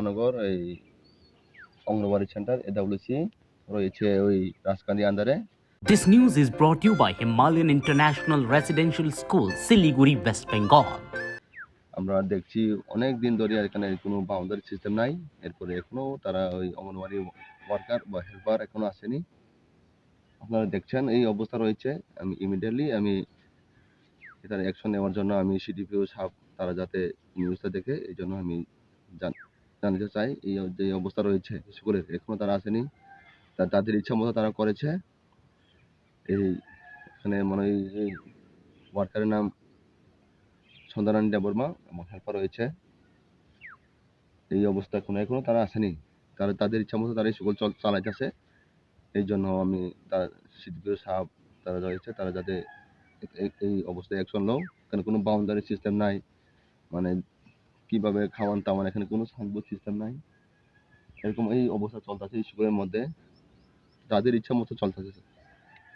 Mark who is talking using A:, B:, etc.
A: নগর এই anganwadi centre AWC রয়েছে ওই রাজকান্দি আন্ডারে
B: This news is brought to you by Himalayan International Residential School, Siliguri, West Bengal.
A: আমরা দেখছি অনেক দিন ধরে এখানে কোনো বাউন্ডারি সিস্টেম নাই। এরপরে এখনও তারা ওই অঙ্গনবাড়ি ওয়ার্কার বা হেল্পার এখনও আসেনি। আপনারা দেখছেন এই অবস্থা রয়েছে। আমি ইমিডিয়েটলি আমি এটার অ্যাকশন নেওয়ার জন্য আমি সিডিপিও সাহেব তারা যাতে নিউজটা দেখে এই জন্য আমি জান- জানতে চাই এই যে অবস্থা রয়েছে স্কুলের এখনও তারা আসেনি। তাদের ইচ্ছা মতো তারা করেছে। এই এখানে মনে হয় ওয়ার্কারের নাম সন্ধ্যারানী দেববর্মা এবং হেল্পার রয়েছে। এই অবস্থা এখনও এখনও তারা আসেনি। তারা, তাদের ইচ্ছা মতো তারা স্কুল চল, চালাইতেছে। এই জন্য আমি তার সিদ্দিকুর সাহেব তারা রয়েছে, তারা যাতে এই অবস্থায় অ্যাকশন নাও এখানে কোনো বাউন্ডারি সিস্টেম নাই। মানে কীভাবে খাওয়ান টাওয়ান এখানে কোনো সাইনবোর্ড সিস্টেম নাই। এরকম এই অবস্থা চলতেছে স্কুলের মধ্যে। তাদের ইচ্ছা মতো চলতেছে।